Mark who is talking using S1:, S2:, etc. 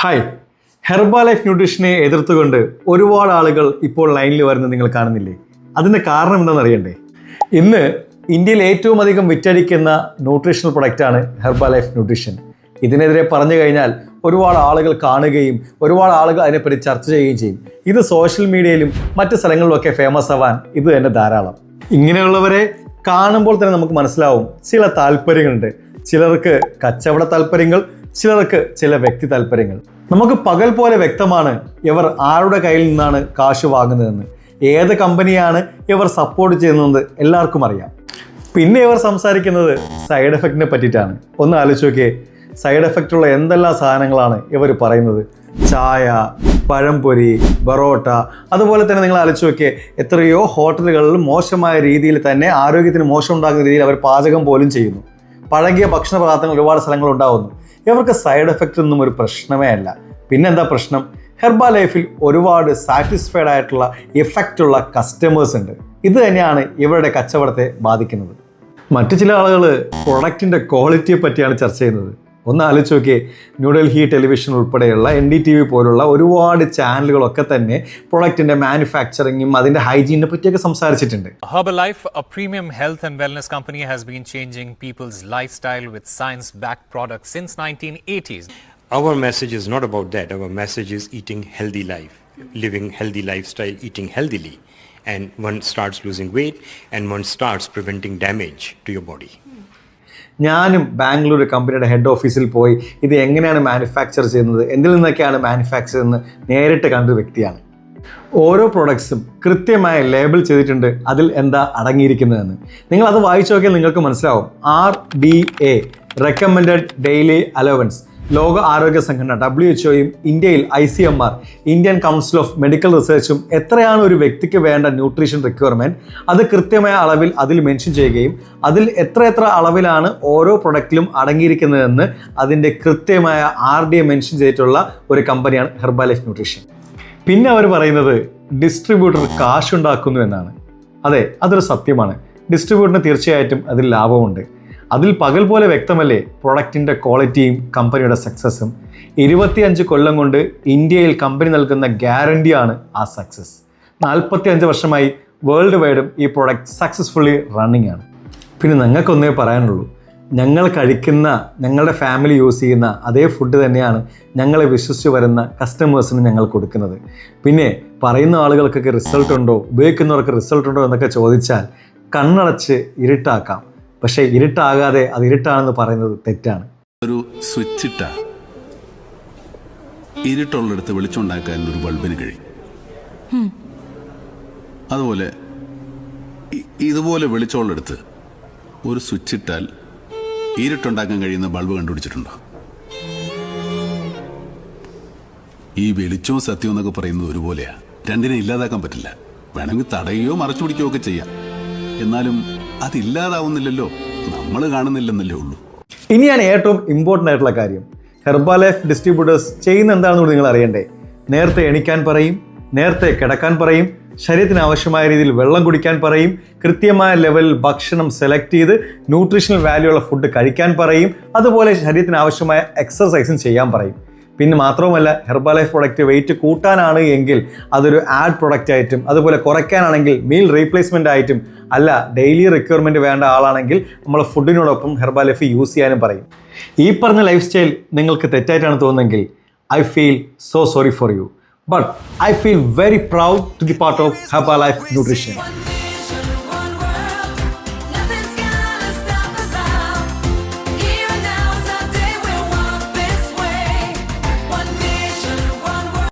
S1: Hi. ഹെർബ life ന്യൂട്രീഷനെ എതിർത്തുകൊണ്ട് ഒരുപാട് ആളുകൾ ഇപ്പോൾ ലൈനിൽ വരുന്നത് നിങ്ങൾ കാണുന്നില്ലേ? അതിന്റെ കാരണം എന്താണെന്ന് അറിയണ്ടേ? ഇന്ന് ഇന്ത്യയിൽ ഏറ്റവും അധികം വിറ്റഴിക്കുന്ന ന്യൂട്രീഷണൽ പ്രൊഡക്റ്റാണ് ഹെർബ ലൈഫ് ന്യൂട്രീഷൻ. ഇതിനെതിരെ പറഞ്ഞു കഴിഞ്ഞാൽ ഒരുപാട് ആളുകൾ കാണുകയും ഒരുപാട് ആളുകൾ അതിനെപ്പറ്റി ചർച്ച ചെയ്യുകയും ചെയ്യും. ഇത് സോഷ്യൽ മീഡിയയിലും മറ്റ് സ്ഥലങ്ങളിലുമൊക്കെ ഫേമസ് ആവാൻ ഇത് തന്നെ ധാരാളം. ഇങ്ങനെയുള്ളവരെ കാണുമ്പോൾ തന്നെ നമുക്ക് മനസ്സിലാവും ചില താല്പര്യങ്ങളുണ്ട്. ചിലർക്ക് കച്ചവട താല്പര്യങ്ങൾ ചിലർക്ക് ചില വ്യക്തി താല്പര്യങ്ങൾ. നമുക്ക് പകൽ പോലെ വ്യക്തമാണ് ഇവർ ആരുടെ കയ്യിൽ നിന്നാണ് കാശ് വാങ്ങുന്നതെന്ന്. ഏത് കമ്പനിയാണ് ഇവർ സപ്പോർട്ട് ചെയ്യുന്നത് എല്ലാവർക്കും അറിയാം. പിന്നെ ഇവർ സംസാരിക്കുന്നത് സൈഡ് എഫക്റ്റിനെ പറ്റിയിട്ടാണ്. ഒന്ന് ആലോചിച്ച് നോക്കിയേ. സൈഡ് എഫക്റ്റ് ഉള്ള എന്തെല്ലാം സാധനങ്ങളാണ് ഇവർ പറയുന്നത്? ചായ പഴംപൊരി ബറോട്ട. അതുപോലെ തന്നെ നിങ്ങൾ ആലോചിച്ച് നോക്കിയേ. എത്രയോ ഹോട്ടലുകളിൽ മോശമായ രീതിയിൽ തന്നെ ആരോഗ്യത്തിന് മോശം ഉണ്ടാകുന്ന രീതിയിൽ അവർ പാചകം പോലും ചെയ്യുന്നു. പഴകിയ ഭക്ഷണ പദാർത്ഥങ്ങൾ ഒരുപാട് സ്ഥലങ്ങൾ ഉണ്ടാവുന്നു. ഇവർക്ക് സൈഡ് എഫക്റ്റ് ഒന്നും ഒരു പ്രശ്നമേ അല്ല. പിന്നെന്താ പ്രശ്നം? ഹെർബ ലൈഫിൽ ഒരുപാട് സാറ്റിസ്ഫൈഡ് ആയിട്ടുള്ള എഫക്റ്റ് ഉള്ള കസ്റ്റമേഴ്സ് ഉണ്ട്. ഇത് തന്നെയാണ് ഇവരുടെ കച്ചവടത്തെ ബാധിക്കുന്നത്. മറ്റു ചില ആളുകൾ പ്രൊഡക്റ്റിന്റെ ക്വാളിറ്റിയെ പറ്റിയാണ് ചർച്ച ചെയ്യുന്നത്. ഒന്ന് ആലോചിച്ച് നോക്കിയേ ന്യൂഡൽഹി ടെലിവിഷൻ ഉൾപ്പെടെയുള്ള എൻ ഡി ടി വി പോലുള്ള ഒരുപാട് ചാനലുകളൊക്കെ തന്നെ പ്രൊഡക്റ്റിന്റെ മാനുഫാക്ചറിങ്ങും അതിന്റെ ഹൈജീനെ പറ്റിയൊക്കെ സംസാരിച്ചിട്ടുണ്ട്
S2: Herbalife, a premium health and wellness company, has been changing people's lifestyle with science backed products since 1980s.
S3: Our message is not about that. Our message is eating healthy life, living healthy lifestyle, eating healthily. And one starts losing weight and one starts preventing damage to your body.
S1: ഞാനും ബാംഗ്ലൂർ കമ്പനിയുടെ head ഓഫീസിൽ പോയി ഇത് എങ്ങനെയാണ് manufacture ചെയ്യുന്നത് എന്തിൽ നിന്നൊക്കെയാണ് manufacture ചെയ്യുന്നത് നേരിട്ട് കണ്ട വ്യക്തിയാണ്. ഓരോ പ്രൊഡക്ട്സും കൃത്യമായി ലേബിൾ ചെയ്തിട്ടുണ്ട് അതിൽ എന്താ അടങ്ങിയിരിക്കുന്നതെന്ന്. നിങ്ങൾ അത് വായിച്ചു നോക്കിയാൽ നിങ്ങൾക്ക് മനസ്സിലാവും. R B A recommended daily allowance ലോക ആരോഗ്യ സംഘടന ഡബ്ല്യു എച്ച് ഒയും ഇന്ത്യയിൽ I C M R Indian council of medical റിസർച്ചും എത്രയാണ് ഒരു വ്യക്തിക്ക് വേണ്ട ന്യൂട്രീഷൻ റിക്വയർമെന്റ് അത് കൃത്യമായ അളവിൽ അതിൽ മെൻഷൻ ചെയ്യുകയും അതിൽ എത്ര എത്ര അളവിലാണ് ഓരോ പ്രൊഡക്റ്റിലും അടങ്ങിയിരിക്കുന്നതെന്ന് അതിന്റെ കൃത്യമായ ആർ ഡി എ മെൻഷൻ ചെയ്തിട്ടുള്ള ഒരു കമ്പനിയാണ് ഹെർബ ലൈഫ് ന്യൂട്രീഷൻ പിന്നെ അവർ പറയുന്നത് ഡിസ്ട്രിബ്യൂട്ടർ കാശുണ്ടാക്കുന്നു എന്നാണ്. അതെ അതൊരു സത്യമാണ്. ഡിസ്ട്രിബ്യൂട്ടറിന് തീർച്ചയായിട്ടും അതിൽ ലാഭമുണ്ട്. അതിൽ പകൽ പോലെ വ്യക്തമല്ലേ പ്രൊഡക്റ്റിന്റെ ക്വാളിറ്റിയും കമ്പനിയുടെ സക്സസ്സും ഇരുപത്തിയഞ്ച് കൊല്ലം കൊണ്ട് ഇന്ത്യയിൽ കമ്പനി നൽകുന്ന ഗ്യാരണ്ടിയാണ് ആ സക്സസ് നാൽപ്പത്തി അഞ്ച് വർഷമായി വേൾഡ് വൈഡും ഈ പ്രൊഡക്റ്റ് സക്സസ്ഫുള്ളി റണ്ണിങ് ആണ്. പിന്നെ ഞങ്ങൾക്കൊന്നേ പറയാനുള്ളൂ ഞങ്ങൾ കഴിക്കുന്ന ഞങ്ങളുടെ ഫാമിലി യൂസ് ചെയ്യുന്ന അതേ ഫുഡ് തന്നെയാണ് ഞങ്ങളെ വിശ്വസിച്ച് വരുന്ന കസ്റ്റമേഴ്സിന് ഞങ്ങൾ കൊടുക്കുന്നത്. പിന്നെ പറയുന്ന ആളുകൾക്കൊക്കെ റിസൾട്ട് ഉണ്ടോ ഉപയോഗിക്കുന്നവർക്ക് റിസൾട്ട് ഉണ്ടോ എന്നൊക്കെ ചോദിച്ചാൽ കണ്ണടച്ച് ഇരുട്ടാക്കാം. പക്ഷേ ഇരുട്ടാകാതെ അത് ഇരുട്ടാണെന്ന് പറയുന്നത് തെറ്റാണ്.
S4: ഒരു സ്വിച്ച് ഇട്ട ഇരുട്ടുള്ളിടത്ത് വെളിച്ചുണ്ടാക്കാൻ ഒരു ബൾബിന് കഴിയും. അതുപോലെ ഇതുപോലെ വെളിച്ചമുള്ളിടത്ത് ഒരു സ്വിച്ച് ഇട്ടാൽ ഇരുട്ടുണ്ടാക്കാൻ കഴിയുന്ന ബൾബ് കണ്ടുപിടിച്ചിട്ടുണ്ടോ? ഈ വെളിച്ചവും സത്യവും എന്നൊക്കെ പറയുന്നത് ഒരുപോലെയാ. രണ്ടിനെ ഇല്ലാതാക്കാൻ പറ്റില്ല. വേണമെങ്കിൽ തടയുകയോ മറച്ചു പിടിക്കുകയോ ഒക്കെ ചെയ്യാം. എന്നാലും അതില്ലാതാവുന്നില്ലല്ലോ. നമ്മൾ കാണുന്നില്ലെന്നല്ലേ ഉള്ളൂ.
S1: ഇനിയാണ് ഏറ്റവും ഇമ്പോർട്ടന്റ് ആയിട്ടുള്ള കാര്യം. ഹെർബാ ലൈഫ് ഡിസ്ട്രിബ്യൂട്ടേഴ്സ് ചെയ്യുന്ന എന്താണെന്ന് നിങ്ങൾ അറിയണ്ടേ? നേരത്തെ എണിക്കാൻ പറയും നേരത്തെ കിടക്കാൻ പറയും ശരീരത്തിന് ആവശ്യമായ രീതിയിൽ വെള്ളം കുടിക്കാൻ പറയും കൃത്യമായ ലെവലിൽ ഭക്ഷണം സെലക്ട് ചെയ്ത് ന്യൂട്രീഷണൽ വാല്യൂ ഉള്ള ഫുഡ് കഴിക്കാൻ പറയും അതുപോലെ ശരീരത്തിന് ആവശ്യമായ എക്സസൈസും ചെയ്യാൻ പറയും. പിന്നെ മാത്രവുമല്ല ഹെർബാ ലൈഫ് പ്രൊഡക്റ്റ് വെയിറ്റ് കൂട്ടാനാണ് എങ്കിൽ അതൊരു ആഡ് പ്രൊഡക്റ്റ് ആയിട്ടും അതുപോലെ കുറയ്ക്കാനാണെങ്കിൽ മീൽ റീപ്ലേസ്മെന്റ് ആയിട്ടും അല്ല ഡെയിലി റിക്വയർമെന്റ് വേണ്ട ആളാണെങ്കിൽ നമ്മൾ ഫുഡിനോടൊപ്പം ഹെർബാ ലൈഫ് യൂസ് ചെയ്യാനും പറയും. ഈ പറഞ്ഞ ലൈഫ് സ്റ്റൈൽ നിങ്ങൾക്ക് തെറ്റായിട്ടാണ് തോന്നുന്നെങ്കിൽ I feel so sorry for you but I feel very proud to be part of Herbalife nutrition